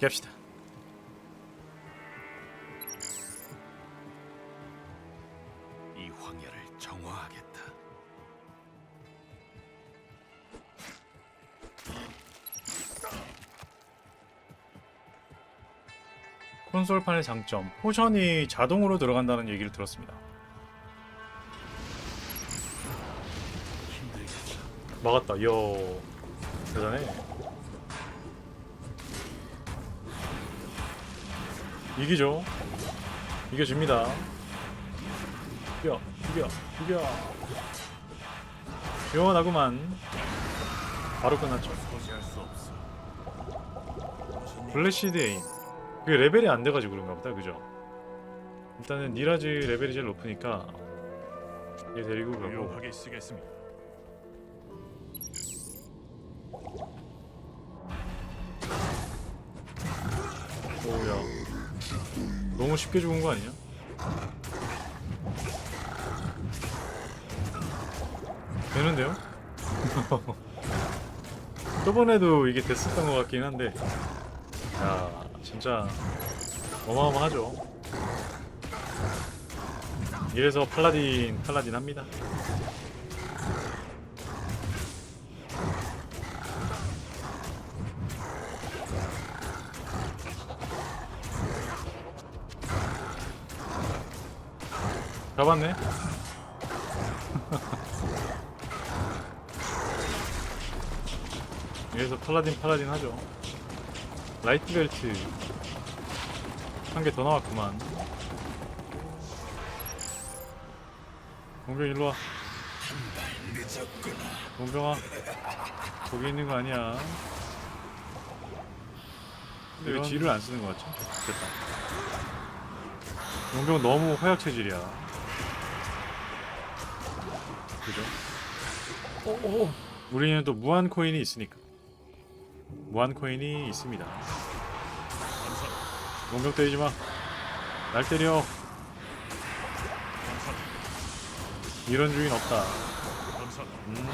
갑시다. 이 황야를 정화하겠다. 콘솔판의 장점 포션이 자동으로 들어간다는 얘기를 들었습니다. 막았다. 이야 대단해. 이기죠. 이겨줍니다. 이겨, 이겨, 이겨. 시원하구만. 바로 끝났죠. 블래시드 에임. 그게 레벨이 안 돼가지고 그런가 보다, 그죠? 일단은 니라즈 레벨이 제일 높으니까 얘 데리고 가고 너무 쉽게 죽은 거 아니냐? 되는데요? 저번에도 이게 됐었던 것 같긴 한데 야 진짜 어마어마하죠 이래서 팔라딘 팔라딘 합니다 잡았네. 이래서 팔라딘 팔라딘 하죠. 라이트 벨트. 한 개 더 나왔구만. 공병 일로 와. 공병아 거기 있는 거 아니야. 근데 왜 G를 안 쓰는 거 같지? 됐다. 용병 너무 허약 체질이야. 그죠? 오, 우리는 또 무한 코인이 있으니까. 무한 코인이 있습니다. 용병 때리지 마. 날 때려. 이런 주인 없다. 음.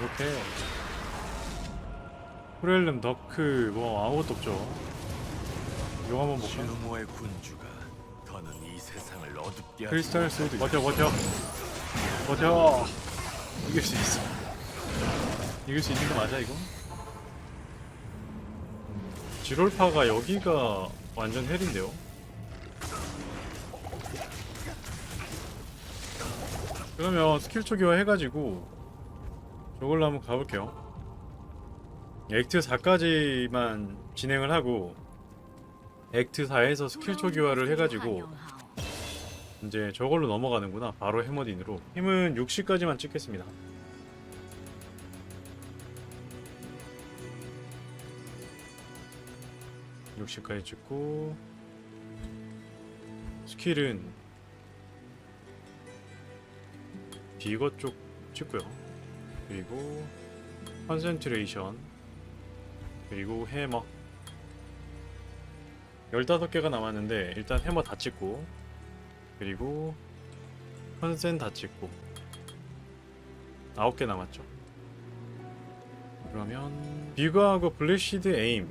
이렇게. 후렐름 더크 뭐 아무것도 없죠. 용 한번 볼까? 군주가 이 하지 크리스탈 소드 버텨 버텨. 버텨. 이길 수 있어. 이길 수 있는 거 맞아 이거? 지롤파가 여기가 완전 헬인데요? 그러면 스킬 초기화 해가지고 저걸로 한번 가볼게요. 액트 4까지만 진행을 하고 액트 4에서 스킬 초기화를 해가지고 이제 저걸로 넘어가는구나. 바로 해머딘으로. 힘은 60까지만 찍겠습니다. (60까지) 찍고 스킬은 비거 쪽 찍고요 그리고 컨센트레이션 그리고 해머 15개가 남았는데 일단 해머 다 찍고 그리고 컨센 다 찍고 9개 남았죠. 그러면 비거하고 블래시드 에임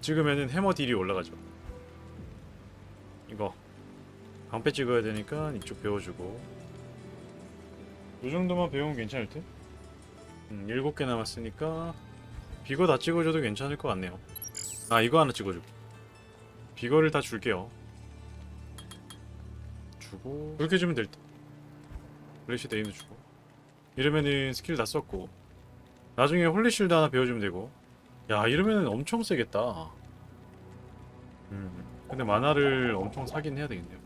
찍으면은 해머 딜이 올라가죠. 이거 방패 찍어야 되니까 이쪽 배워주고. 이 정도만 배우면 괜찮을 듯? 음, 7개 남았으니까 비거 다 찍어줘도 괜찮을 것 같네요. 아 이거 하나 찍어주고 비거를 다 줄게요 주고 그렇게 주면 될 듯. 블레시드 에임도 주고. 이러면은 스킬 다 썼고 나중에 홀리실드 하나 배워주면 되고. 야 이러면은 엄청 세겠다. 음 근데 만화를 엄청 사긴 해야 되겠네요.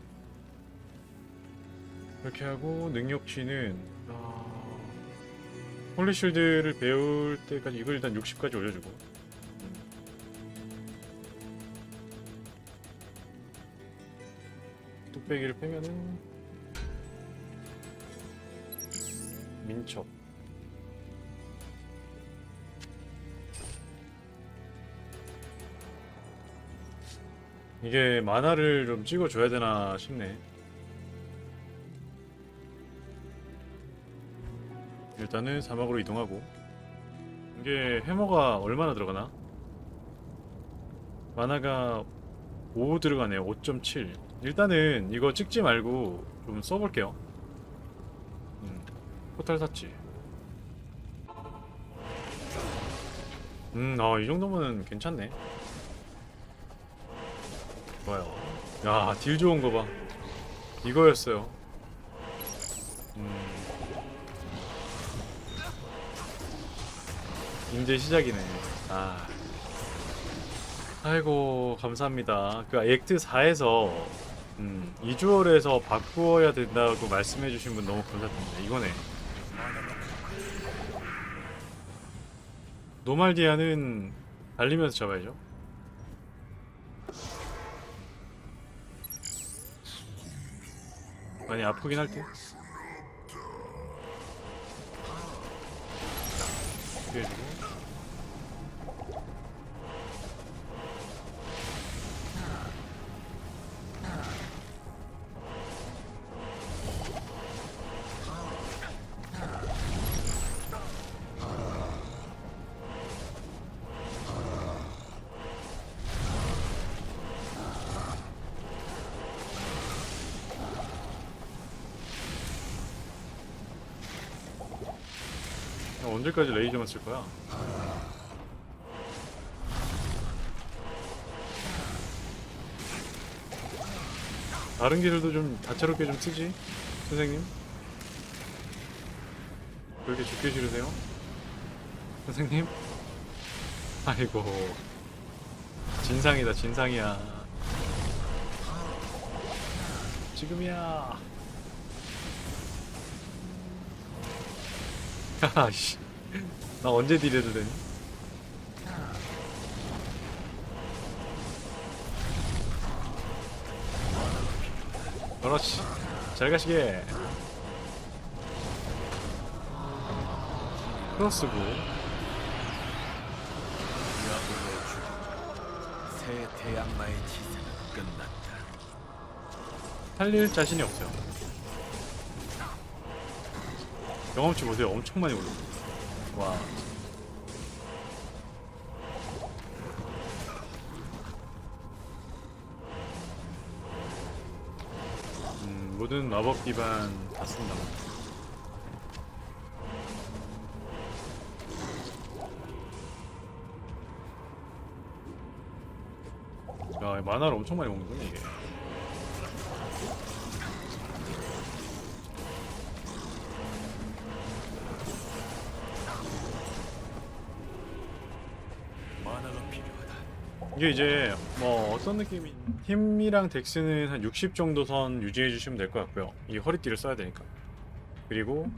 이렇게 하고 능력치는 아... 홀리실드를 배울 때까지 이걸 일단 60까지 올려주고 뚝배기를 빼면은 민첩. 이게 만화를 좀 찍어줘야 되나 싶네. 일단은 사막으로 이동하고. 이게 해머가 얼마나 들어가나? 만화가 5 들어가네요. 5.7 일단은 이거 찍지 말고 좀 써볼게요 음, 포탈 샀지 음, 아, 이 정도면은 괜찮네. 좋아요. 야, 딜 좋은 거 봐. 이거였어요. 음. 이제 시작이네. 아. 아이고, 감사합니다. 그 액트 4에서 음, 이주얼에서 바꾸어야 된다고 말씀해주신 분 너무 감사드립니다. 이거네. 노말디아는 달리면서 잡아야죠. 많이 아프긴 할 듯. 피해주고. 언제까지 레이저만 쓸 거야? 다른 길들도 좀 다채롭게 좀 쓰지, 선생님. 그렇게 죽기 싫으세요? 선생님? 아이고 진상이다 진상이야 지금이야 아씨 나 언제 딜해도 되니? 그렇지 잘 가시게 크로스고 야구의 죽음. 새 태양마의 지세는 끝났다. 살릴 자신이 없어요 경험치 보세요 엄청 많이 올랐어 와. 음, 모든 마법 기반 다 쓴다. 야 만화를 엄청 많이 먹는구나 이게 이게 이제 뭐 어떤 느낌이 힘이랑 덱스는 한 60 정도 선 유지해 주시면 될 것 같고요. 이 허리띠를 써야 되니까. 그리고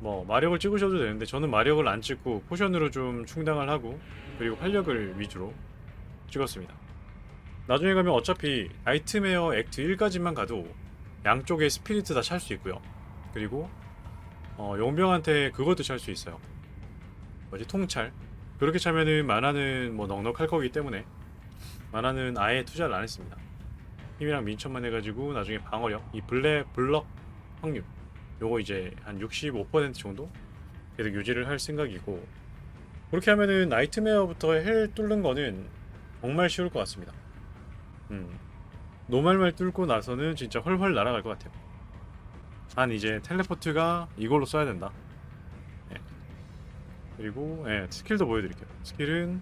뭐 마력을 찍으셔도 되는데 저는 마력을 안 찍고 포션으로 좀 충당을 하고 그리고 활력을 위주로 찍었습니다. 나중에 가면 어차피 나이트메어 액트 1까지만 가도 양쪽에 스피리트 다 찰 수 있고요. 그리고 어, 용병한테 그것도 찰 수 있어요. 뭐지? 통찰 그렇게 차면은 만화는 뭐 넉넉할 거기 때문에 만화는 아예 투자를 안 했습니다. 힘이랑 민첩만 해가지고 나중에 방어력, 이 블랙 블럭 확률 요거 이제 한 65% 정도 계속 유지를 할 생각이고 그렇게 하면은 나이트메어부터 헬 뚫는 거는 정말 쉬울 것 같습니다. 음 노말말 뚫고 나서는 진짜 훨훨 날아갈 것 같아요. 한 이제 텔레포트가 이걸로 써야 된다. 그리고 예, 스킬도 보여드릴게요. 스킬은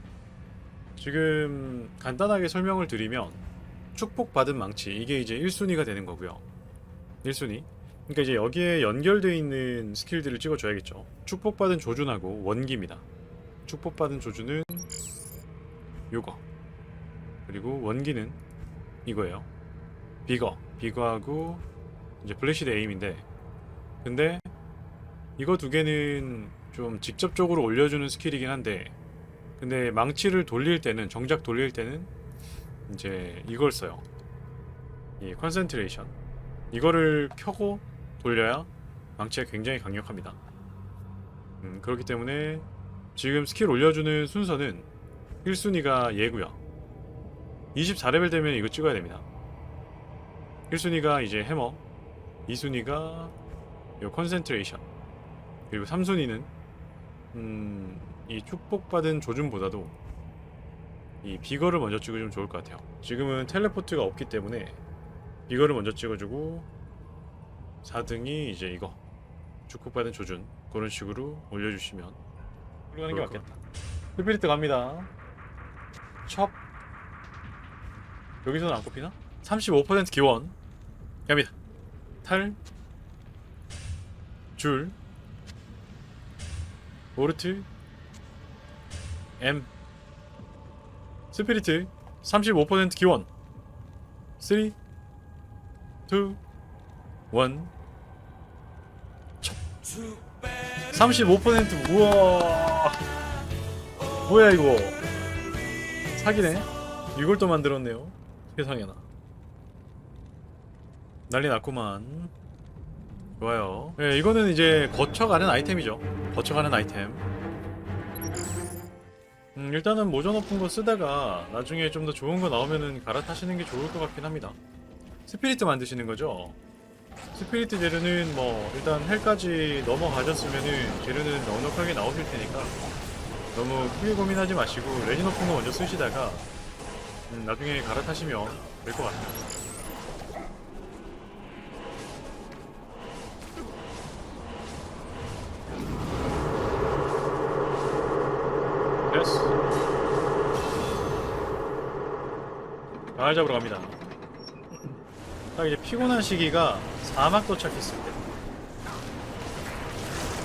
지금 간단하게 설명을 드리면 축복받은 망치 이게 이제 1순위가 되는 거고요. 1순위. 그러니까 이제 여기에 연결되어 있는 스킬들을 찍어줘야겠죠. 축복받은 조준하고 원기입니다. 축복받은 조준은 요거. 그리고 원기는 이거예요. 비거. 비거하고 이제 블래시드 에임인데 근데 이거 두 개는 좀 직접적으로 올려주는 스킬이긴 한데 근데 망치를 돌릴 때는 정작 돌릴 때는 이제 이걸 써요. 이 컨센트레이션 이거를 켜고 돌려야 망치가 굉장히 강력합니다. 음, 그렇기 때문에 지금 스킬 올려주는 순서는 1순위가 얘고요. 24레벨 되면 이거 찍어야 됩니다. 1순위가 이제 해머 2순위가 요 컨센트레이션 그리고 3순위는 음, 이 축복받은 조준보다도 이 비거를 먼저 찍어주면 좋을 것 같아요. 지금은 텔레포트가 없기 때문에 비거를 먼저 찍어주고 4등이 이제 이거 축복받은 조준 그런 식으로 올려주시면 훌륭하는 게 맞겠다. 스피리트 갑니다. 첩 여기서는 안 꼽히나? 35% 기원 갑니다. 탈 줄, 오르트, M, 스피리트, 35% 기원, 3, 2, 1, 첫. 35% 우와, 뭐야 이거? 사기네. 이걸 또 만들었네요. 세상에나. 난리 났구만. 좋아요. 예, 이거는 이제 거쳐가는 아이템이죠. 거쳐가는 아이템. 음, 일단은 모전 높은 거 쓰다가 나중에 좀 더 좋은 거 나오면은 갈아타시는 게 좋을 것 같긴 합니다. 스피리트 만드시는 거죠. 스피리트 재료는 뭐 일단 헬까지 넘어가셨으면은 재료는 넉넉하게 나오실 테니까 너무 크게 고민하지 마시고 레진 높은 거 먼저 쓰시다가 음, 나중에 갈아타시면 될 것 같아요. 가을 잡으러 갑니다. 딱 이제 피곤한 시기가 사막 도착했을 때.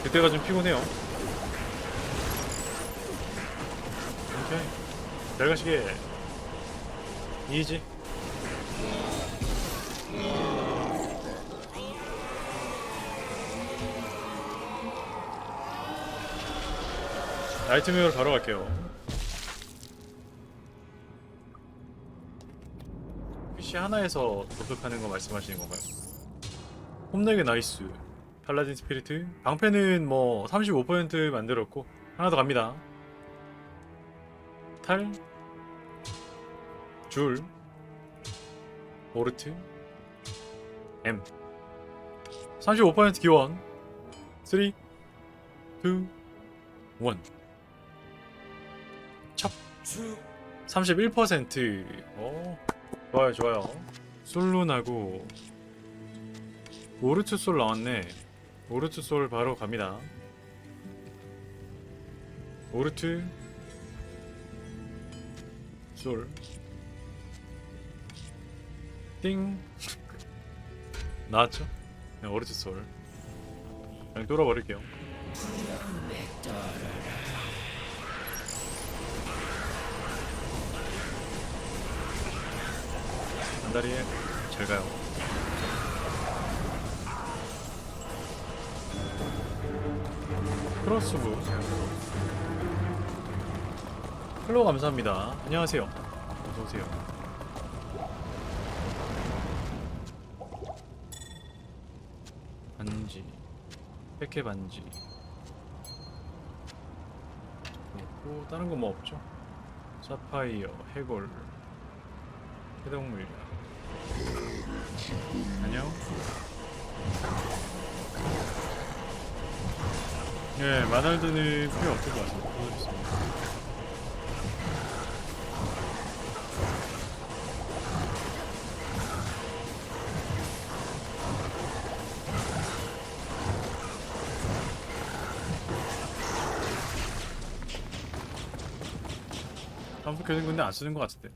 그때가 좀 피곤해요. 오케이. 잘 가시게. 이지. 아이템으로 바로 갈게요. PC 하나에서 도둑하는 거 말씀하시는 건가요? 홈내게 나이스. 팔라딘 스피리트. 방패는 뭐 35% 만들었고 하나 더 갑니다. 탈. 줄. 오르트. M. 35% 기원. 3 2 1 첩 31% 오, 좋아요 좋아요. 솔룬하고 오르트 솔 나왔네. 오르트 솔 바로 갑니다. 오르트 솔띵. 나왔죠? 네, 오르트 솔. 그냥 뚫어버릴게요 안다리에 잘 가요. 크로스부. 플로 감사합니다. 안녕하세요. 어서 오세요. 반지. 백해 반지. 그리고 다른 거 뭐 없죠? 사파이어, 해골, 해동물. 안녕. 예, 마달드는 필요 없을 것 같습니다. 보여주겠습니다. 반복해진 건데 안 쓰는 것 같은데.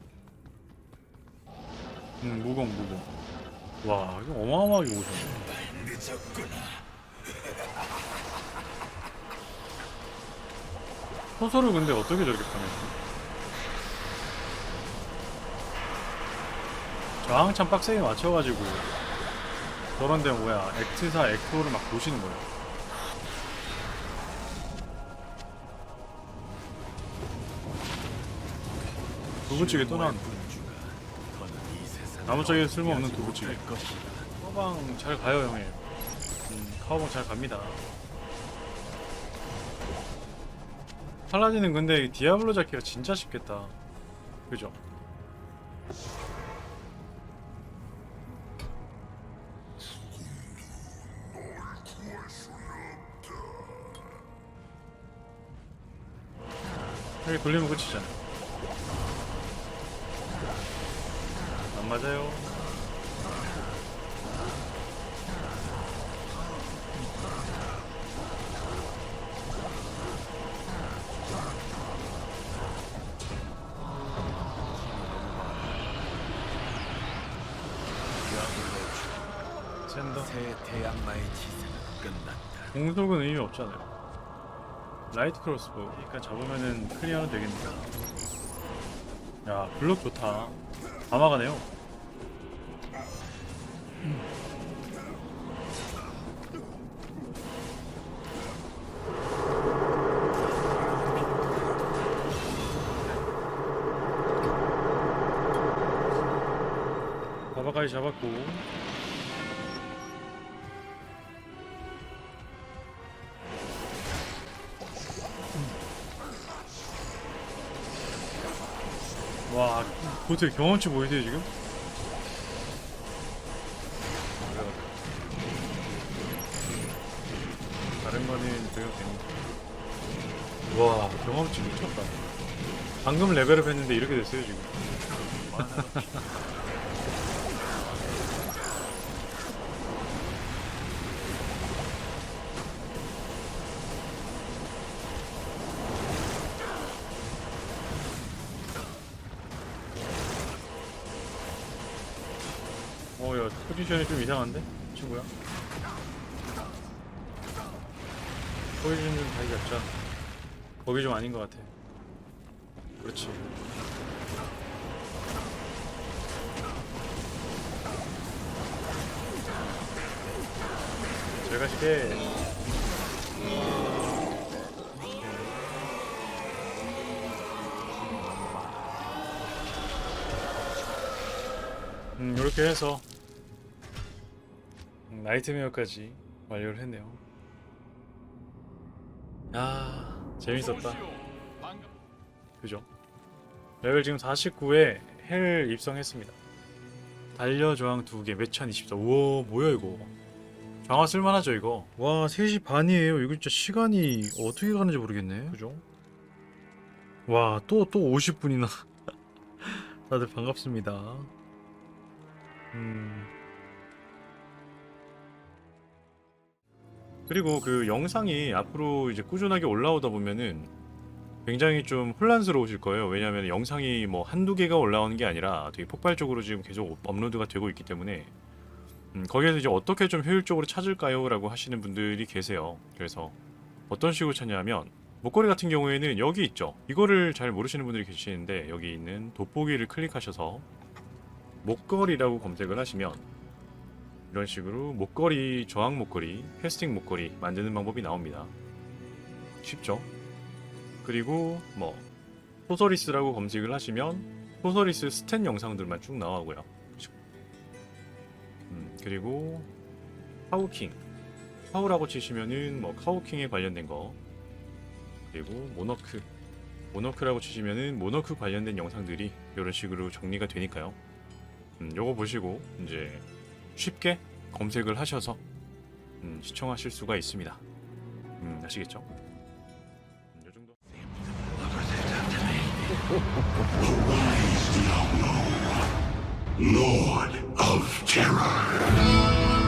음, 무공, 무공. 와, 이거 어마어마하게 오셨네. 소설을 근데 어떻게 저렇게 파냈지? 저항참 빡세게 맞춰가지고 저런 데 뭐야 액트사 액토를 막 보시는 거예요. 두부찌개 또 나왔네. 아무짝에 쓸모없는 두부찌개. 카우방 잘 가요 형님. 음, 카우방 잘 갑니다. 팔라딘은 근데 이 디아블로 잡기가 진짜 쉽겠다. 그죠? 여기 돌리면 끝이잖아. 맞아요. 샌더. 새 대양마의 지세는 끝났다. 공속은 의미 없잖아요. 라이트 크로스보. 그러니까 잡으면은 클리어는 되겠네요. 야, 블록 좋다. 다 막아내요. 바바까지 잡았고 와, 보트 경험치 보이세요 지금? 다른 거는 적용 됩니다. 와, 경험치 미쳤다. 방금 레벨업 했는데 이렇게 됐어요 지금. 야, 포지션이 좀 이상한데? 친구야? 포지션 좀 다시 잡자. 거기 좀 아닌 것 같아. 그렇지. 잘 가시게. 음, 이렇게 해서 음, 나이트메어까지 완료를 했네요. 야, 재밌었다. 그죠? 레벨 지금 49에 헬 입성했습니다. 달려 저항 2개, 매찬 24. 우와, 뭐야 이거? 장화 쓸만하죠 이거? 와, 3시 반이에요. 이거 진짜 시간이 어떻게 가는지 모르겠네. 그죠? 와, 또또 50분이나. 다들 반갑습니다. 음. 그리고 그 영상이 앞으로 이제 꾸준하게 올라오다 보면은 굉장히 좀 혼란스러우실 거예요. 왜냐하면 영상이 뭐 한두 개가 올라오는 게 아니라 되게 폭발적으로 지금 계속 업로드가 되고 있기 때문에 음, 거기에서 이제 어떻게 좀 효율적으로 찾을까요? 라고 하시는 분들이 계세요. 그래서 어떤 식으로 찾냐면 목걸이 같은 경우에는 여기 있죠. 이거를 잘 모르시는 분들이 계시는데 여기 있는 돋보기를 클릭하셔서 목걸이라고 검색을 하시면 이런 식으로 목걸이 저항 목걸이 캐스팅 목걸이 만드는 방법이 나옵니다. 쉽죠? 그리고 뭐 소서리스라고 검색을 하시면 소서리스 스탠 영상들만 쭉 나오고요? 음, 그리고 카우킹. 카우라고 치시면은 뭐 카우킹에 관련된 거 그리고 모너크. 모너크라고 치시면은 모너크 관련된 영상들이 이런 식으로 정리가 되니까요. 음, 요거 보시고 이제 쉽게 검색을 하셔서 음, 시청하실 수가 있습니다. 음, 아시겠죠? 음, 요 정도. Lord of Terror.